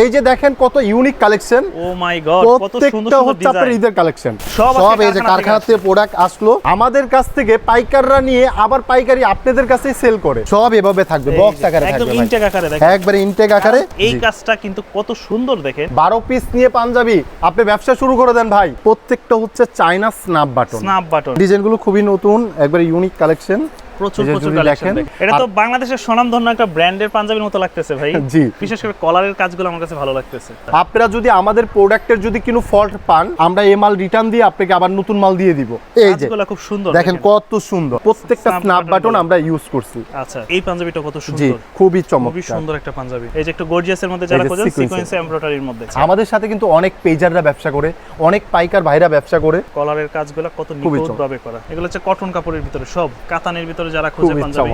এই যে দেখেন কত unique collection oh my god কত সুন্দর প্রত্যেকটা হচ্ছে আপনার ঈদের কালেকশন সব এই যে প্রোডাক্ট আসলো। আমাদের কাছ থেকে পাইকাররা নিয়ে আবার পাইকারি আপনাদের কাছেই সেল করে। সব এভাবে থাকবে বক্স আকারে একদম ইনটেক আকারে দেখেন। একবারে ইনটেক আকারে। এই কাজটা কিন্তু কত সুন্দর দেখেন। বারো পিস নিয়ে পাঞ্জাবি। আপনি ব্যবসা শুরু করে দেন ভাই। প্রত্যেকটা হচ্ছে China snap button snap button ডিজাইনগুলো খুবই নতুন একবারে ইউনিক কালেকশন প্রচুর প্রচুর কালেকশন এটা তো বাংলাদেশের স্বনামধন্য একটা ব্র্যান্ডের পাঞ্জাবির মতো লাগতেছে ভাই। জি। বিশেষ করে কলারের কাজগুলো আমার কাছে ভালো লাগতেছে। আপনারা যদি আমাদের প্রোডাক্টের যদি কোনো ফল্ট পান আমরা এই মাল রিটার্ন দিয়ে আপনাকে আবার নতুন মাল দিয়ে দিব। এই যে কাজগুলো খুব সুন্দর দেখেন কত সুন্দর। প্রত্যেকটা স্ন্যাপ বাটন আমরা ইউজ করছি। আচ্ছা এই পাঞ্জাবিটা কত জি সুন্দর। খুবই খুবই চমৎকার। সুন্দর একটা পাঞ্জাবি। এই যে একটু গর্জিয়াসের মধ্যে যারা খোঁজেন সিকোয়েন্স এমব্রয়ডারির মধ্যে। আমাদের সাথে কিন্তু অনেক পেজাররা ব্যবসা করে অনেক পাইকার ভাইরা ব্যবসা করে। কলারের কাজগুলো কত খুবই নিখুঁত ভাবে করা। এগুলো হচ্ছে কটন কাপড়ের ভিতরে সব কাতানের ভিতরে যারা খোঁজে পাঞ্জাবি।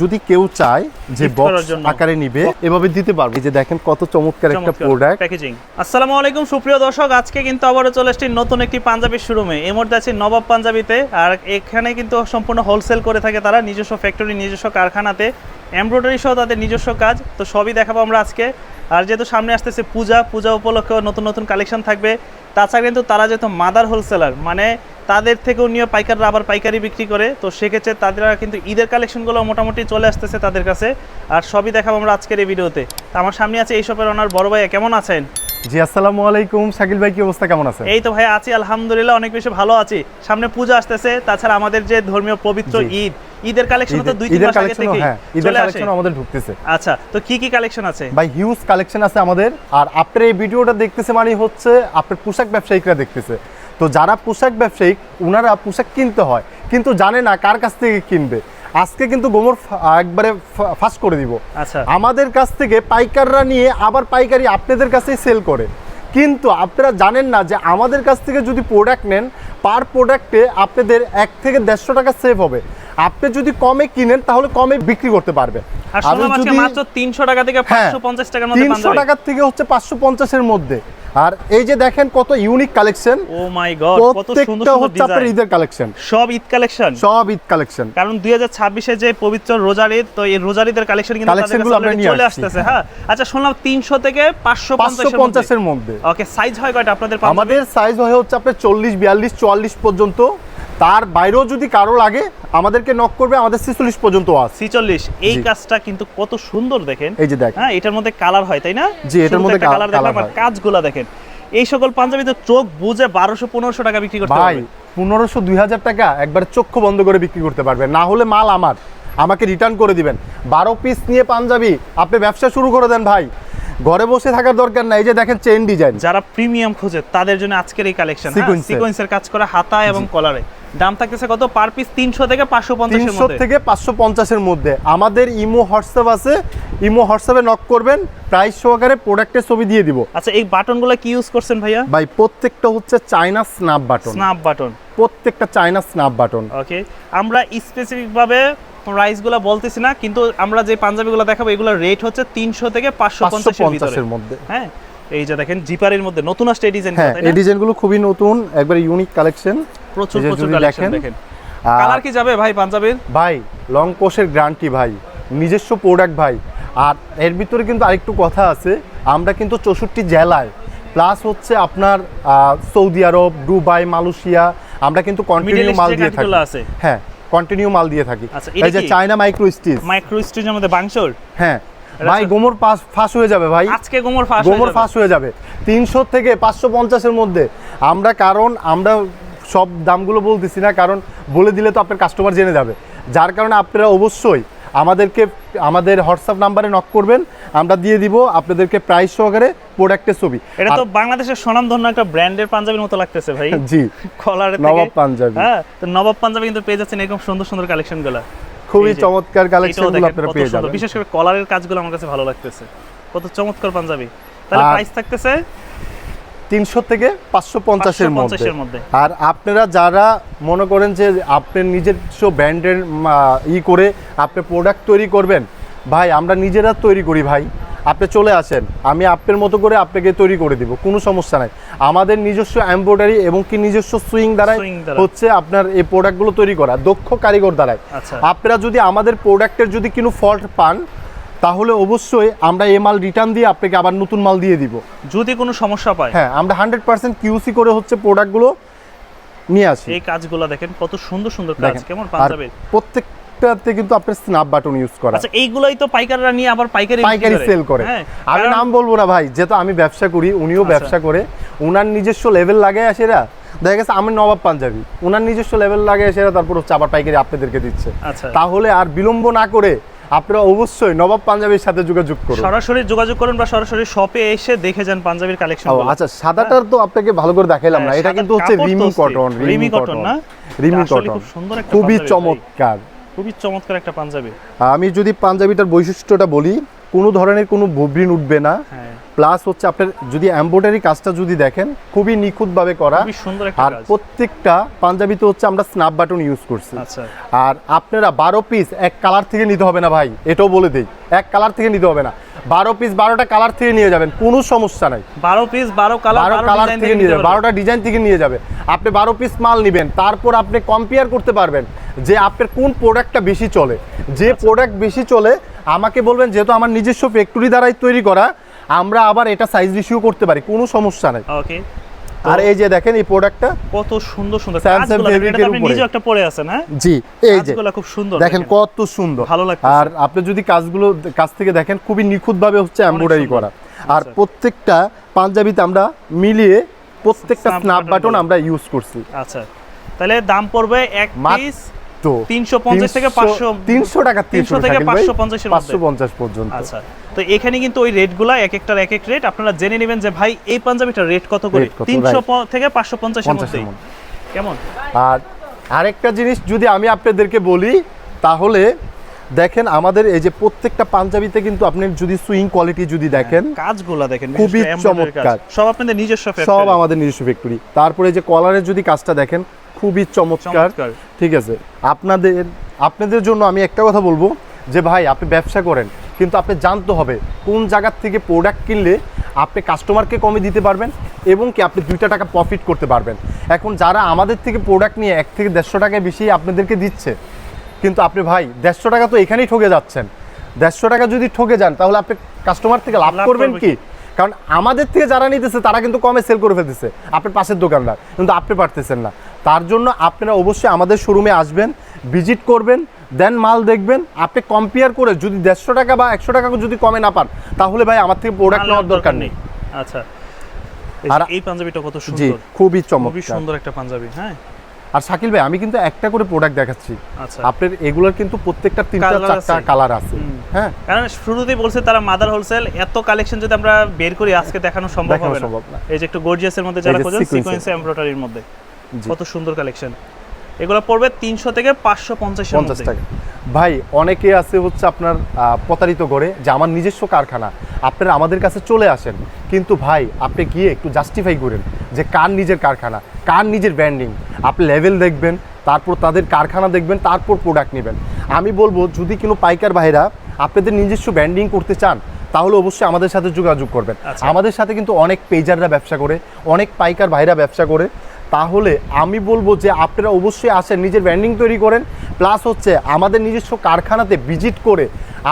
যদি কেউ চায় যে বক্স আকারে নিবে এভাবে দিতে পারবে। এই যে দেখেন কত চমৎকার একটা প্রোডাক্ট প্যাকেজিং আসসালামু আলাইকুম সুপ্রিয় দর্শক। আজকে কিন্তু আবারও চলে এসেছি নতুন একটি পাঞ্জাবির শোরুমে এই মুহূর্তে আছি নবাব পাঞ্জাবিতে। আর এখানে কিন্তু সম্পূর্ণ হোলসেল করে থাকে তারা। নিজস্ব ফ্যাক্টরি নিজস্ব কারখানাতে। এমব্রয়ডারি সহ তাদের নিজস্ব কাজ। তো সবই দেখাবো আমরা আজকে। আর যেহেতু সামনে আসতেছে পূজা পূজা উপলক্ষে নতুন নতুন কালেকশন থাকবে। তাছাড়া কিন্তু তারা যেহেতু মাদার হোলসেলার মানে তাদের থেকেও নিয়ে পাইকাররা আবার পাইকারি বিক্রি করে তো সেক্ষেত্রে তাদের কিন্তু ঈদের কালেকশনগুলো মোটামুটি চলে আসতেছে তাদের কাছে। আর সবই দেখাবো আমরা আজকের এই ভিডিওতে। তো আমার সামনে আছে এই শপের ওনার বড় ভাইয়া কেমন আছেন? জি আসসালামু আলাইকুম। শাকিল ভাই কি অবস্থা? কেমন আছেন? এই তো ভাই আছি আলহামদুলিল্লাহ অনেক বেশি ভালো আছি। সামনে পূজা আসতেছে তাছাড়া আমাদের যে ধর্মীয় পবিত্র ঈদ ঈদের কালেকশন তো দুই তিন মাস আগে থেকে হ্যাঁ ঈদের কালেকশনও আমাদের ঢুকতেছে। আচ্ছা তো কি কি কালেকশন আছে? ভাই হিউজ কালেকশন আছে আমাদের। আর আপনার এই ভিডিওটা দেখতেছে মানে হচ্ছে আপনার পোশাক ব্যবসায়িকরা দেখতেছে। তো যারা পোশাক ব্যবসায়িক ওনারা পোশাক কিনতে হয় কিন্তু জানে না কার কাছ থেকে কিনবে। আজকে কিন্তু গোমর একবারে ফাঁস করে দিব। আচ্ছা। আমাদের কাছ থেকে পাইকাররা নিয়ে আবার পাইকারি আপনাদের কাছেই সেল করে। কিন্তু আপনারা জানেন না যে আমাদের কাছ থেকে যদি প্রোডাক্ট নেন পার প্রোডাক্টে আপনাদের এক থেকে দেড়শো টাকা সেভ হবে। আপনি যদি কমে কিনেন তাহলে কমে বিক্রি করতে পারবেন মাত্র 300 টাকা থেকে হ্যাঁ, 550 টাকার মধ্যে তিনশো পাঞ্জাবি থেকে হচ্ছে পাঁচশো পঞ্চাশের মধ্যে। আর এই যে দেখেন কত unique collection oh my god কত সুন্দর সুন্দর ডিজাইন ঈদের কালেকশন সব ঈদ কালেকশন সব ঈদ কালেকশন কারণ 2026 এ যে পবিত্র রোজার ঈদ তো এই রোজার ঈদের কালেকশন কিন্তু তাদের কাছে চলে। আসতেছে হ্যাঁ। আচ্ছা শুনলাম 300 থেকে 550 পাঁচশো এর মধ্যে। ওকে সাইজ হয় কয়টা আপনাদের আমাদের সাইজ হয়ে হচ্ছে আপনার চল্লিশ বিয়াল্লিশ চুয়াল্লিশ পর্যন্ত। তার বাইরেও যদি কারও লাগে আমাদেরকে নক করবে আমাদের ছেচল্লিশ পর্যন্ত আছে। ছিচল্লিশ এই কাজটা কিন্তু কত সুন্দর দেখেন। এই যে দেখ। হ্যাঁ এটার মধ্যে কালার হয় তাই না? জি, এটার মধ্যে কালার দেখলাম আর কাজগুলা দেখেন। এই সকল পাঞ্জাবি তো চোখ বুঝে বারোশো পনেরোশো টাকা বিক্রি করতে ভাই পনেরোশো দুই হাজার টাকা একবার চক্ষু বন্ধ করে বিক্রি করতে পারবে না হলে মাল আমার। আমাকে রিটার্ন করে দিবেন। বারো পিস নিয়ে পাঞ্জাবি আপনি ব্যবসা শুরু করে দেন ভাই। ঘরে বসে থাকার দরকার নাই। এই যে দেখেন চেন ডিজাইন যারা প্রিমিয়াম খোঁজে তাদের জন্য আজকের এই কালেকশন Sequence-এর। সিকোয়েন্সের কাজ করা হাতা এবং কলারে দাম থাকতেছে কত? পার পিস তিনশো থেকে পাঁচশো মধ্যে। থেকে পাঁচশো পঞ্চাশের মধ্যে। আমাদের ইমো হোয়াটসঅ্যাপ আছে। ইমো হোয়াটসঅ্যাপে নক করবেন প্রাইস সহকারে প্রোডাক্টের ছবি দিয়ে দিব। আচ্ছা এই বাটনগুলো কি ইউজ করছেন ভাইয়া? ভাই প্রত্যেকটা হচ্ছে China snap button snap button প্রত্যেকটা চায়না স্ন্যাপ বাটন ওকে আমরা স্পেসিফিক ভাবে প্রাইসগুলো বলতেছি না কিন্তু আমরা যে পাঞ্জাবিগুলো দেখাবো এগুলোর রেট হচ্ছে তিনশো থেকে পাঁচশো পঞ্চাশের মধ্যে। হ্যাঁ? এই যে দেখেন জিপারের মধ্যে নতুন আসছে এই ডিজাইন হ্যাঁ এই ডিজাইনগুলো খুবই নতুন একবার ইউনিক কালেকশন প্রচুর প্রচুর কালেকশন দেখেন, কালার কি যাবে ভাই পাঞ্জাবির? ভাই লং কোষের গ্রান্টি ভাই নিজস্ব প্রোডাক্ট ভাই। আর এর ভিতরে কিন্তু আরেকটু কথা আছে আমরা কিন্তু চৌষট্টি জেলায় প্লাস হচ্ছে আপনার সৌদি আরব দুবাই মালয়েশিয়া আমরা কিন্তু কন্টিনিউ মাল দিয়ে থাকি। হ্যাঁ কন্টিনিউ মাল দিয়ে থাকি। এই যে চায়না মাইক্রো স্টিচ মাইক্রো স্টিজের মধ্যে বাংশোর? হ্যাঁ ভাই গোমর পাস ফাঁস হয়ে যাবে ভাই। আজকে গোমর ফাঁস গোমর ফাঁস হয়ে যাবে। তিনশো থেকে পাঁচশো পঞ্চাশের মধ্যে। আমরা কারণ আমরা সব দামগুলো বলতেছি না কারণ বলে দিলে তো আপনার কাস্টমার জেনে যাবে। যার কারণে আপনারা অবশ্যই আমাদেরকে আমাদের হোয়াটসঅ্যাপ নাম্বারে নক করবেন। আমরা দিয়ে দিব আপনাদেরকে প্রাইস সহকারে প্রোডাক্টের ছবি। এটা তো বাংলাদেশের স্বনামধন্য একটা ব্র্যান্ডের পাঞ্জাবির মতো লাগতেছে ভাই। জি। কলার নবাব পাঞ্জাবি। হ্যাঁ তো নবাব পাঞ্জাবি কিন্তু পেয়ে যাচ্ছেন এরকম সুন্দর সুন্দর কালেকশনগুলা। খুবই চমৎকার কালেকশন কালেকশনগুলো আপনারা পেয়ে। যাবেন। বিশেষ করে কলারের কাজগুলো আমার কাছে ভালো লাগতেছে। কত চমৎকার পাঞ্জাবি। তাহলে প্রাইস থাকতেছে তিনশো থেকে পাঁচশো পঞ্চাশের মধ্যে 550 এর মধ্যে। আর আপনারা যারা মনে করেন যে আপনার নিজস্ব ব্র্যান্ডের ই করে আপনি প্রোডাক্ট তৈরি করবেন ভাই আমরা নিজেরা তৈরি করি ভাই। আপনি চলে আসেন আমি আপনার মতো করে আপনাকে তৈরি করে দিব কোনো সমস্যা নাই। আমাদের নিজস্ব এমব্রয়ডারি এবং কি নিজস্ব সুইং দ্বারাই হচ্ছে আপনার এই প্রোডাক্টগুলো তৈরি করা দক্ষ কারিগর দ্বারাই। আচ্ছা। আপনারা যদি আমাদের প্রোডাক্টের যদি কোনো ফল্ট পান তাহলে অবশ্যই আমরা এই মাল রিটার্ন দিয়ে আপনাকে আবার নতুন মাল দিয়ে দিব। যদি কোনো সমস্যা পায়। হ্যাঁ আমরা হান্ড্রেড পার্সেন্ট কিউসি করে হচ্ছে প্রোডাক্টগুলো নিয়ে আসি। এই কাজগুলো দেখেন কত সুন্দর সুন্দর কাজ। কেমন পাঞ্জাবের প্রত্যেকটাতে কিন্তু আপনার স্ন্যাপ বাটন ইউজ করা। আচ্ছা এইগুলাই তো পাইকাররা নিয়ে আবার পাইকারি পাইকারি সেল করে। হ্যাঁ আমি নাম বলব না ভাই যেহেতু আমি ব্যবসা করি উনিও আচ্ছা। ব্যবসা করে। উনার নিজস্ব লেভেল লাগে সেরা দেখা গেছে আমি নবাব পাঞ্জাবি। উনার নিজস্ব লেভেল লাগে সেরা তারপর হচ্ছে আবার পাইকারি আপনাদেরকে দিচ্ছে। আচ্ছা। তাহলে আর বিলম্ব না করে আপনারা অবশ্যই নবাব পাঞ্জাবির সাথে যোগাযোগ করুন। সরাসরি যোগাযোগ করুন বা সরাসরি শপে এসে দেখে যান পাঞ্জাবির কালেকশন আচ্ছা সাদাটার তো আপনাকে ভালো করে দেখাইলাম না। হ্যাঁ, এটা কিন্তু হচ্ছে রিমি কটন রিমি cotton না? রিমি কটন খুব সুন্দর একটা খুবই চমৎকার। খুবই চমৎকার একটা পাঞ্জাবি। আমি যদি পাঞ্জাবিটার বৈশিষ্ট্যটা বলি কোনো ধরনের কোনো ববরিন উঠবে না। হ্যাঁ। প্লাস হচ্ছে আপনার যদি এমব্রয়ডারি কাজটা যদি দেখেন খুবই নিখুঁতভাবে করা। আর প্রত্যেকটা পাঞ্জাবিতে হচ্ছে আমরা স্ন্যাপ বাটন ইউজ করছি। আচ্ছা। আর আপনারা বারো পিস এক কালার থেকে নিতে হবে না ভাই এটাও বলে দিই। এক কালার থেকে নিতে হবে না। বারো পিস বারোটা কালার থেকে নিয়ে যাবেন কোনো সমস্যা নাই। বারো পিস বারো কালার বারো কালার থেকে নিয়ে যাবেন বারোটা ডিজাইন থেকে নিয়ে যাবে আপনি বারো পিস মাল নেবেন তারপর আপনি কম্পেয়ার করতে পারবেন যে আপনার কোন প্রোডাক্টটা বেশি চলে। যে আচ্ছা। প্রোডাক্ট বেশি চলে আমাকে বলবেন যেহেতু আমার নিজস্ব ফ্যাক্টরি দ্বারাই তৈরি করা আমরা আবার এটা সাইজ রিসিউ করতে পারি কোনো সমস্যা নেই। ওকে আর এই যে দেখেন এই প্রোডাক্টটা কত সুন্দর সুন্দর এটা আপনি উপরে। নিজেও একটা পরে আছেন হ্যাঁ? জি এই যে কাজগুলো খুব সুন্দর দেখেন কত সুন্দর। ভালো লাগতেছে। আর আপনি যদি কাজগুলো কাছ থেকে দেখেন খুবই নিখুঁতভাবে হচ্ছে এমব্রয়ডারি করা। আর আচ্ছা। প্রত্যেকটা পাঞ্জাবিতে আমরা মিলিয়ে প্রত্যেকটা স্ন্যাপ বাটন আমরা ইউজ করছি। আচ্ছা। তাহলে দাম পড়বে এক পিস তো 350 থেকে 500 তিনশো টাকা 300 থেকে 550 এর মধ্যে। পাঁচশো পঞ্চাশ পর্যন্ত আচ্ছা তো এখানে কিন্তু ওই রেটগুলো এক একটার এক এক রেট আপনারা জেনে নেবেন যে ভাই এই পাঞ্জাবিটার রেট কত করে Rate কত, তিনশো right. থেকে পাঁচশো পঞ্চাশের মধ্যে কেমন আর আরেকটা জিনিস যদি আমি আপনাদেরকে বলি তাহলে দেখেন আমাদের এই যে প্রত্যেকটা পাঞ্জাবিতে কিন্তু আপনি যদি সুইং কোয়ালিটি যদি দেখেন কাজগুলো দেখেন খুবই কাজ। চমৎকার। সব আপনাদের নিজস্ব সব আমাদের নিজস্ব ফ্যাক্টরি তারপরে যে কলারের যদি কাজটা দেখেন খুবই চমৎকার। ঠিক আছে। আপনাদের আপনাদের জন্য আমি একটা কথা বলব যে ভাই আপনি ব্যবসা করেন কিন্তু আপনি জানতে হবে কোন জায়গার থেকে প্রোডাক্ট কিনলে আপনি কাস্টমারকে কমে দিতে পারবেন এবং কি আপনি দুইটা টাকা প্রফিট করতে পারবেন। এখন যারা আমাদের থেকে প্রোডাক্ট নিয়ে এক থেকে দেড়শো টাকায় বেশি আপনাদেরকে দিচ্ছে কিন্তু আপনি ভাই দেড়শো টাকা তো এখানেই ঠকে যাচ্ছেন। দেড়শো টাকা যদি ঠকে যান তাহলে আপনি কাস্টমার থেকে লাভ লাভ করবেন কি? কারণ আমাদের থেকে যারা নিতেছে তারা কিন্তু কমে সেল করে ফেলতেছে আপনার পাশের দোকানদার। কিন্তু আপনি পারতেছেন না। তার জন্য আপনারা অবশ্যই আমাদের শোরুমে আসবেন ভিজিট করবেন দেন মাল দেখবেন। আপনি কম্পেয়ার করে যদি দেড়শো টাকা বা একশো টাকা যদি কমে না পান তাহলে ভাই আমার থেকে প্রোডাক্ট নেওয়ার দরকার নেই। আচ্ছা। আর- এই পাঞ্জাবিটা কত সুন্দর। খুবই খুবই সুন্দর একটা পাঞ্জাবি হ্যাঁ? আর শাকিল ভাই আমি কিন্তু একটা করে প্রোডাক্ট দেখাচ্ছি। আচ্ছা। আপনার এগুলোর কিন্তু প্রত্যেকটা তিনটা চারটা কালার আছে। হ্যাঁ? কারণ শুরুতেই বলছে তারা মাদার হোলসেল এত কালেকশন যদি আমরা বের করি আজকে দেখানো সম্ভব হবে না। এই যে একটু গর্জিয়াসের মধ্যে যারা খোঁজেন সিকোয়েন্স এমব্রয়ডারির মধ্যে। কত সুন্দর কালেকশন এগুলো পড়বে তিনশো থেকে পাঁচশো পঞ্চাশ মধ্যে। টাকা। ভাই অনেকে আছে হচ্ছে আপনার প্রতারিত করে যে আমার নিজস্ব কারখানা আপনারা আমাদের কাছে চলে আসেন। কিন্তু ভাই আপনি গিয়ে একটু জাস্টিফাই করেন যে কার নিজের কারখানা কার নিজের ব্র্যান্ডিং আপনি লেভেল দেখবেন তারপর তাদের কারখানা দেখবেন তারপর প্রোডাক্ট নেবেন। আমি বলব যদি কোনো পাইকার ভাইরা আপনাদের নিজস্ব ব্র্যান্ডিং করতে চান তাহলে অবশ্যই আমাদের সাথে যোগাযোগ করবেন। আচ্ছা। আমাদের সাথে কিন্তু অনেক পেজাররা ব্যবসা করে অনেক পাইকার ভাইরা ব্যবসা করে। তাহলে আমি বলব যে আপনারা অবশ্যই আসেন নিজের ব্র্যান্ডিং তৈরি করেন প্লাস হচ্ছে আমাদের নিজস্ব কারখানাতে ভিজিট করে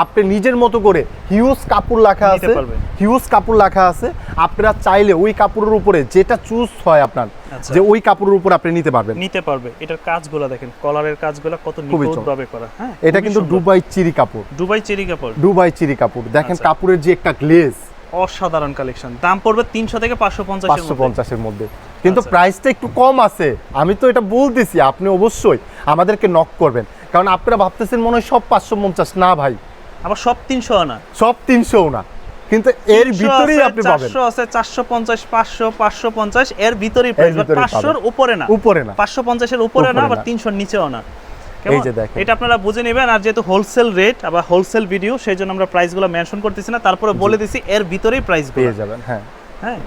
আপনি নিজের মতো করে হিউজ কাপড় লেখা আছে হিউজ কাপড় লেখা আছে আপনারা চাইলে ওই কাপড়ের উপরে যেটা চুজ হয় আপনার আচ্ছা। যে ওই কাপড়ের উপর আপনি নিতে পারবেন। নিতে পারবে। এটার কাজগুলো দেখেন কলারের কাজগুলো কত খুবই নিখুঁত ভাবে করা। হ্যাঁ এটা কিন্তু। দুবাই চিরি কাপড়। দুবাই চেরি কাপড়। দুবাই চিরি কাপড়। দেখেন আচ্ছা। কাপড়ের যে একটা গ্লেজ অসাধারণ কালেকশন দাম পড়বে তিনশো থেকে পাঁচশো পঞ্চাশের পাঁচশো মধ্যে পঞ্চাশের মধ্যে। কিন্তু আচ্ছা। প্রাইসটা একটু কম আছে। আমি তো এটা বলতেছি আপনি অবশ্যই আমাদেরকে নক করবেন। কারণ আপনারা ভাবতেছেন মনে হয় সব পাঁচশো পঞ্চাশ। না ভাই। আবার সব তিনশো না। সব তিনশো না। কিন্তু এর ভিতরেই আপনি পাবেন। চারশো আছে চারশো পঞ্চাশ পাঁচশো পাঁচশো পঞ্চাশ এর ভিতরেই প্রাইস ভিতরেই পাঁচশোর পাবেন। উপরে না। উপরে না। পাঁচশো পঞ্চাশের উপরে না আবার না। তিনশোর নিচেও না? এই যে দেখেন। এটা আপনারা বুঝে নেবেন আর যেহেতু হোলসেল রেট আবার হোলসেল ভিডিও সেই জন্য আমরা প্রাইসগুলো মেনশন করতেছি না। তারপরে বলে দিছি এর ভিতরেই প্রাইস পেয়ে যাবেন হ্যাঁ। হ্যাঁ?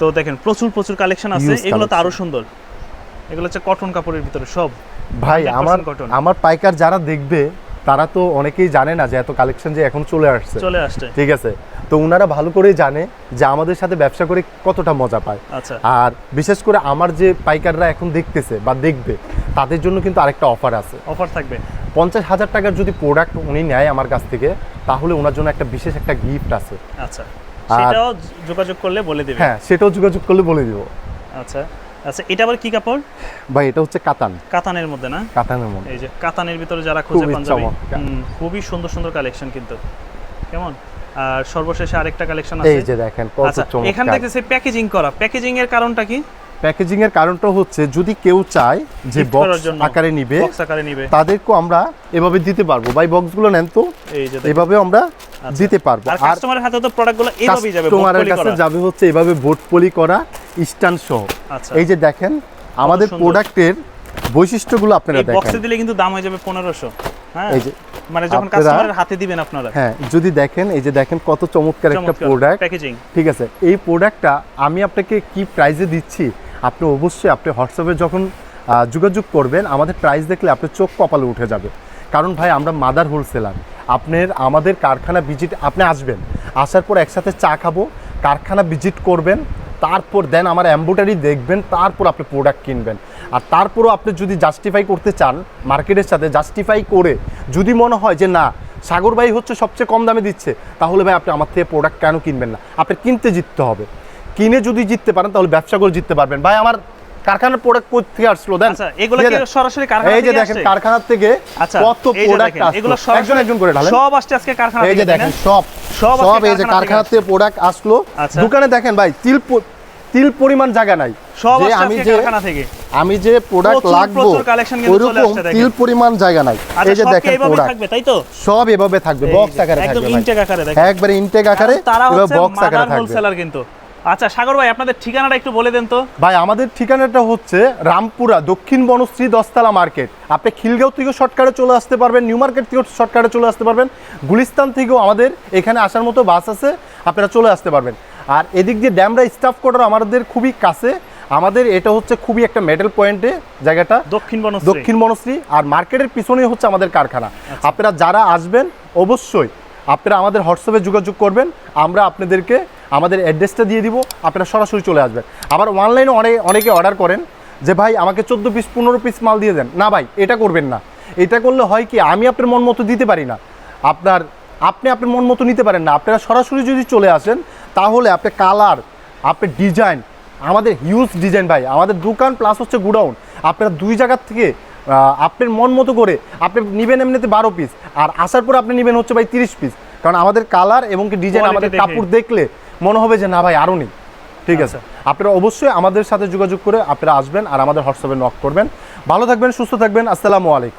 তো দেখেন প্রচুর প্রচুর কালেকশন আছে। এগুলো তো। আরও সুন্দর। এগুলো হচ্ছে কটন কাপড়ের ভিতরে সব। ভাই আমার কটন আমার পাইকার যারা দেখবে তারা তো অনেকেই জানে না যে এত কালেকশন যে এখন চলে আসছে। চলে আসছে। ঠিক আছে? তো ওনারা ভালো করেই জানে যে আমাদের সাথে ব্যবসা করে কতটা মজা পায়। আচ্ছা। আর বিশেষ করে আমার যে পাইকাররা এখন দেখতেছে বা দেখবে তাদের জন্য কিন্তু আরেকটা অফার আছে। অফার থাকবে? পঞ্চাশ হাজার টাকার যদি প্রোডাক্ট উনি নেয় আমার কাছ থেকে তাহলে ওনার জন্য একটা বিশেষ একটা গিফট আছে। আচ্ছা। সেটাও যোগাযোগ করলে বলে দিবে। হ্যাঁ সেটাও যোগাযোগ করলে বলে দিব। আচ্ছা। আচ্ছা এটা আবার কি কাপড়? ভাই এটা হচ্ছে কাতান। কাতানের মধ্যে না? কাতানের মধ্যে। এই যে কাতানের ভিতরে যারা খোঁজে পাঞ্জাবি খুবই সুন্দর সুন্দর কালেকশন কিন্তু। কেমন? আর সর্বশেষে আরেকটা কালেকশন আছে। এই যে দেখেন কত আচ্ছা এখান থেকে সে প্যাকেজিং করা। প্যাকেজিং এর কারণটা কি? প্যাকেজিং এর কারণটা হচ্ছে যদি কেউ চায় যে বক্স আকারে নিবে বক্স আকারে নিবে। তাদেরকেও আমরা এভাবে দিতে পারব। ভাই বক্সগুলো নেন তো এই যে দেখেন। আমরা দিতে পারব। আর কাস্টমারের হাতে তো প্রোডাক্টগুলো এইভাবেই যাবে কাস্টমারের কাছে যাবে হচ্ছে এভাবে বোট পলি করা স্ট্যান্ড সহ। আচ্ছা। এই যে দেখেন আমাদের। প্রোডাক্টের বৈশিষ্ট্যগুলো আপনারা এই বক্সে দিলে কিন্তু দাম হয়ে যাবে পনেরোশো। হ্যাঁ? এই যে মানে যখন কাস্টমারের হাতে দিবেন আপনারা। হ্যাঁ যদি দেখেন এই যে দেখেন কত চমৎকার একটা প্রোডাক্ট প্যাকেজিং ঠিক আছে এই প্রোডাক্টটা আমি আপনাকে কি প্রাইসে দিচ্ছি? আপনি অবশ্যই আপনি হোয়াটসঅ্যাপে যখন যোগাযোগ করবেন, আমাদের প্রাইস দেখলে আপনার চোখ কপালে উঠে যাবে। কারণ ভাই, আমরা মাদার হোলসেলার আপনার, আমাদের কারখানা ভিজিট আপনি আসবেন। আসার পর একসাথে চা খাব, কারখানা ভিজিট করবেন, তারপর দেন আমার অ্যাম্বোটারি দেখবেন, তারপর আপনি প্রোডাক্ট কিনবেন। আর তারপরও আপনি যদি জাস্টিফাই করতে চান মার্কেটের সাথে জাস্টিফাই করে, যদি মনে হয় যে না, সাগর ভাই হচ্ছে সবচেয়ে কম দামে দিচ্ছে, তাহলে ভাই আপনি আমার থেকে প্রোডাক্ট কেন কিনবেন না? আপনি কিনতে জিততে হবে। কিনে যদি জিততে পারেন তাহলে ব্যবসা করে জিততে পারবেন। ভাই আমার কারখানার প্রোডাক্ট কোথা থেকে আসলো দেন? আচ্ছা এগুলো কি সরাসরি কারখানা এই যে দেখেন আসছে? কারখানার থেকে আচ্ছা কত প্রোডাক্ট দেখেন, এগুলো একজন একজন করে ঢালেন। সব আসছে আজকে কারখানা এই যে দেখেন সব সব সব এই যে কারখানা কারখানা থেকে থেকে প্রোডাক্ট আসলো। আচ্ছা। দোকানে দেখেন ভাই তিল তিল পরিমাণ জায়গা নাই। সব আসছে আমি যে কারখানা থেকে। আমি যে প্রোডাক্ট লাগবো আসছে দেখেন। তিল পরিমাণ জায়গা নাই। আচ্ছা এই যে দেখেন প্রোডাক্ট থাকবে তাই তো? সব এভাবে থাকবে বক্স আকারে থাকবে ভাই। ইনটেক আকারে দেখেন। একবারে ইনটেক আকারে তারা হচ্ছে বক্স আকারে থাকবে। হোলসেলার কিন্তু। আচ্ছা সাগর ভাই আপনাদের ঠিকানাটা একটু বলে দেন তো। ভাই আমাদের ঠিকানাটা হচ্ছে রামপুরা দক্ষিণ বনশ্রী দশতলা মার্কেট। আপনি খিলগাঁও থেকেও শর্টকাটে চলে আসতে পারবেন নিউ মার্কেট থেকেও শর্টকাটে চলে আসতে পারবেন। গুলিস্তান থেকেও আমাদের এখানে আসার মতো বাস আছে আপনারা চলে আসতে পারবেন। আর এদিক দিয়ে ড্যামরা স্টাফ কোয়ার্টার আমাদের খুবই কাছে। আমাদের এটা হচ্ছে খুবই একটা মেডেল পয়েন্টে জায়গাটা। দক্ষিণ বনশ্রী। দক্ষিণ বনশ্রী আর মার্কেটের পিছনেই হচ্ছে আমাদের কারখানা। আপনারা যারা আসবেন অবশ্যই আপনারা আমাদের হোয়াটসঅ্যাপে যোগাযোগ করবেন। আমরা আপনাদেরকে আমাদের অ্যাড্রেসটা দিয়ে দিব আপনারা সরাসরি চলে আসবেন। আবার অনলাইনে অনেক অনেকে অর্ডার করেন যে ভাই আমাকে চোদ্দ পিস পনেরো পিস মাল দিয়ে দেন। না ভাই এটা করবেন না। এটা করলে হয় কি আমি আপনার মন মতো দিতে পারি না। আপনার আপনি আপনার মন মতো নিতে পারেন না। আপনারা সরাসরি যদি চলে আসেন তাহলে আপনি কালার আপনি ডিজাইন আমাদের হিউজ ডিজাইন ভাই আমাদের দোকান প্লাস হচ্ছে গুডাউন আপনারা দুই জায়গার থেকে আপনার মন মতো করে আপনি নেবেন এমনিতে বারো পিস আর আসার পর আপনি নেবেন হচ্ছে ভাই তিরিশ পিস কারণ আমাদের কালার এবং কি ডিজাইন আমাদের কাপড় দেখলে মনে হবে যে না ভাই আরও নেই। ঠিক আছে? আপনারা অবশ্যই আমাদের সাথে যোগাযোগ করে আপনারা আসবেন আর আমাদের হোয়াটসঅ্যাপে নক করবেন। ভালো থাকবেন, সুস্থ থাকবেন। আসসালামু আলাইকুম।